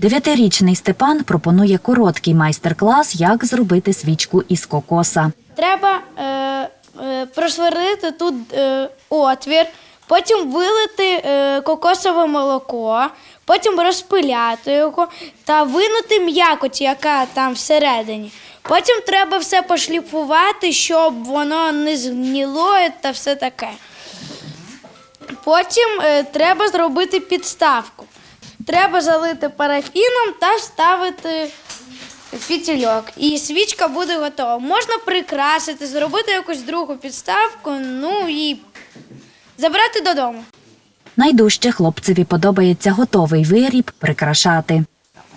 Дев'ятирічний Степан пропонує короткий майстер-клас, як зробити свічку із кокоса. Треба е, е, просверлити тут е, отвір, потім вилити е, кокосове молоко, потім розпиляти його та винути м'якоть, яка там всередині. Потім треба все пошліфувати, щоб воно не згніло та все таке. Потім е, треба зробити підставку. Треба залити парафіном та вставити фітільок. І свічка буде готова. Можна прикрасити, зробити якусь другу підставку, ну і забрати додому. Найдужче хлопцеві подобається готовий виріб прикрашати.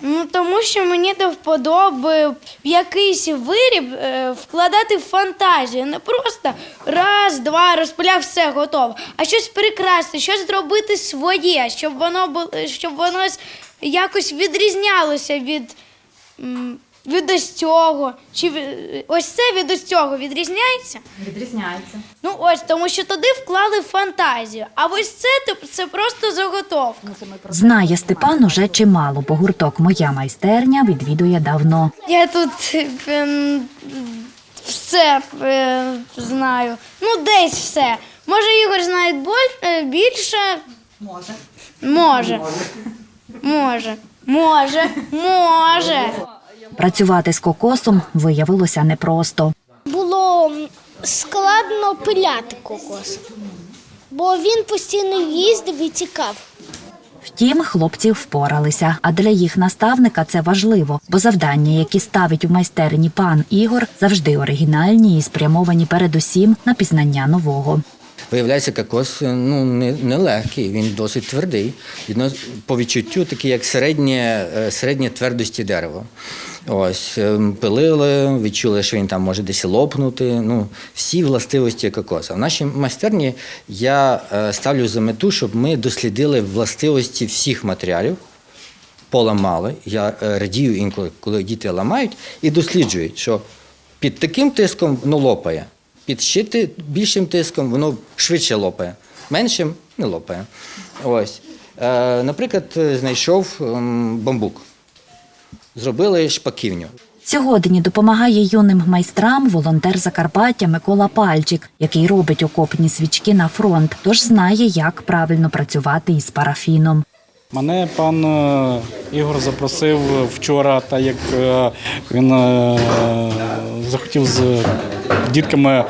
Ну тому що мені до вподоби в якийсь виріб е, вкладати фантазію. Не просто раз, два, розпиляв, все готово. А щось прикрасити, щось зробити своє, щоб воно було, щоб воно якось відрізнялося від, від ось цього. Чи від- ось це від ось цього відрізняється? Відрізняється. Ну ось, тому що туди вклали фантазію. А ось це тип- це просто заготовка. Знає Степан уже чимало, бо гурток Моя майстерня відвідує давно. Я тут ем, все е, знаю. Ну, десь все. Може, Ігор знає боль- е, більше. Може. Може. Може. Може. Може. Працювати з кокосом виявилося непросто. було складно пиляти кокос, бо він постійно їздив і тікав. Втім, хлопці впоралися, а для їх наставника це важливо, бо завдання, які ставить у майстерні пан Ігор, завжди оригінальні і спрямовані передусім на пізнання нового. Виявляється, кокос ну, не, не легкий, він досить твердий. Віднос- По відчуттю такий, як середнє, е, середнє твердості дерева. Ось, е, пилили, відчули, що він там може десь лопнути. Ну, всі властивості кокоса. В нашій майстерні я е, ставлю за мету, щоб ми дослідили властивості всіх матеріалів, поламали. Я е, радію інколи, коли діти ламають і досліджують, що під таким тиском воно лопає, під ще більшим тиском воно швидше лопає, меншим не лопає. Ось. Е, наприклад, знайшов ем, бамбук. Зробили шпаківню. Сьогодні допомагає юним майстрам волонтер Закарпаття Микола Пальчик, який робить окопні свічки на фронт, тож знає, як правильно працювати із парафіном. Мене пан е, Ігор запросив вчора, так як е, він е, захотів з дітками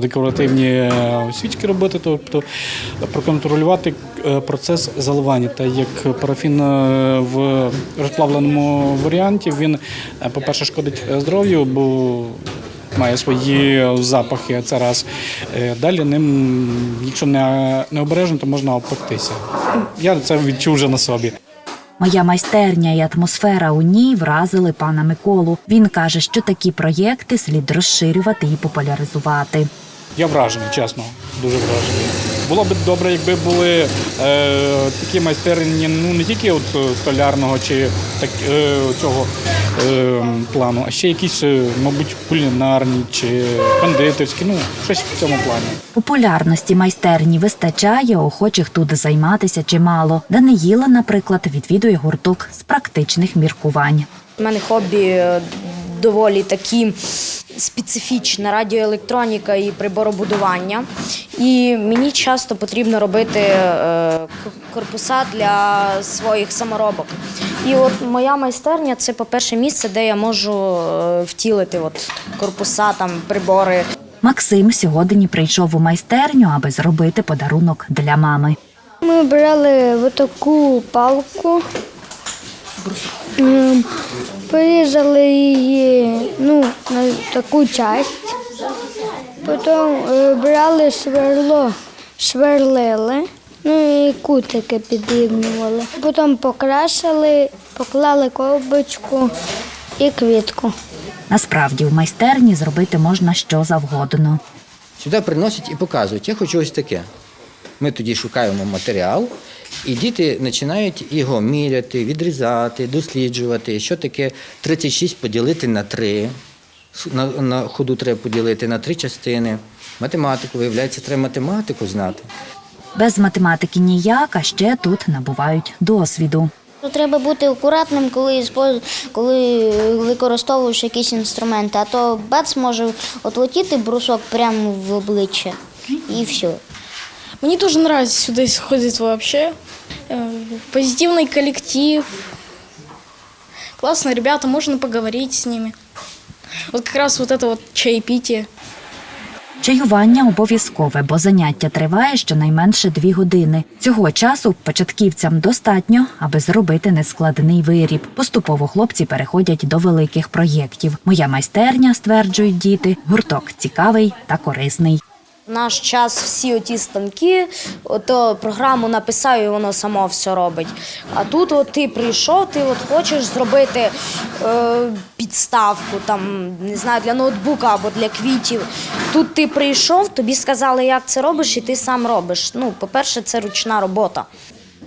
декоративні свічки робити, тобто проконтролювати процес заливання. Та як парафін в розплавленому варіанті, він, по-перше, шкодить здоров'ю, бо має свої запахи, це раз. Е, Далі ним, якщо не, обережно, то можна обпектися. Я це відчув вже на собі. Моя майстерня і атмосфера у ній вразили пана Миколу. Він каже, що такі проєкти слід розширювати і популяризувати. Я вражений, чесно, дуже вражений. Було б добре, якби були е, такі майстерні, ну не тільки от е, столярного чи так, е, цього плану, а ще якісь, е, мабуть, кулінарні чи кондитерські, ну щось в цьому плані. Популярності майстерні вистачає, охочих тут займатися чимало. Даниїла, наприклад, відвідує гурток з практичних міркувань. У мене хобі е, доволі такі специфічне радіоелектроніка і приборобудування. І мені часто потрібно робити е, корпуса для своїх саморобок. І от моя майстерня це, по-перше, місце, де я можу е, втілити от корпуса, там, прибори. Максим сьогодні прийшов у майстерню, аби зробити подарунок для мами. Ми брали таку палку, ем, порізали її ну, на таку часть, потім е, брали сверло, сверлили, ну і кутики підрівнювали. Потім покрасили, поклали колбочку і квітку. Насправді в майстерні зробити можна що завгодно. Сюди приносять і показують, я хочу ось таке. Ми тоді шукаємо матеріал, і діти починають його міряти, відрізати, досліджувати, що таке 36 поділити на 3 На, на ходу треба поділити на три частини. Математику, виявляється, треба математику знати. Без математики ніяк, а ще тут набувають досвіду. Треба бути акуратним, коли, спо- коли використовуєш якісь інструменти, а то бац може отлетіти брусок прямо в обличчя і все. Мне тоже нравится сюда ходить вообще. Э, Позитивный коллектив. Классные ребята, можно поговорить с ними. Вот как раз вот это вот чаепитие. Чаювання обов'язкове, бо заняття триває щонайменше дві години. Цього часу початківцям достатньо, аби зробити нескладний виріб. Поступово хлопці переходять до великих проєктів. Моя майстерня, стверджують діти, гурток цікавий та корисний. Наш час всі оті станки, ото програму написав і воно само все робить. А тут от ти прийшов, ти от хочеш зробити е, підставку, там, не знаю, для ноутбука або для квітів. Тут ти прийшов, тобі сказали, як це робиш, і ти сам робиш. Ну, по-перше, це ручна робота.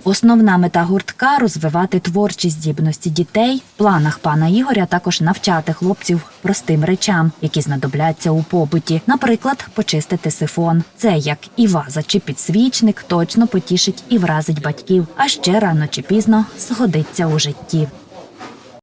Основна мета гуртка розвивати творчі здібності дітей. В планах пана Ігоря також навчати хлопців простим речам, які знадобляться у побуті. Наприклад, почистити сифон. Це як і ваза чи підсвічник точно потішить і вразить батьків, а ще рано чи пізно згодиться у житті.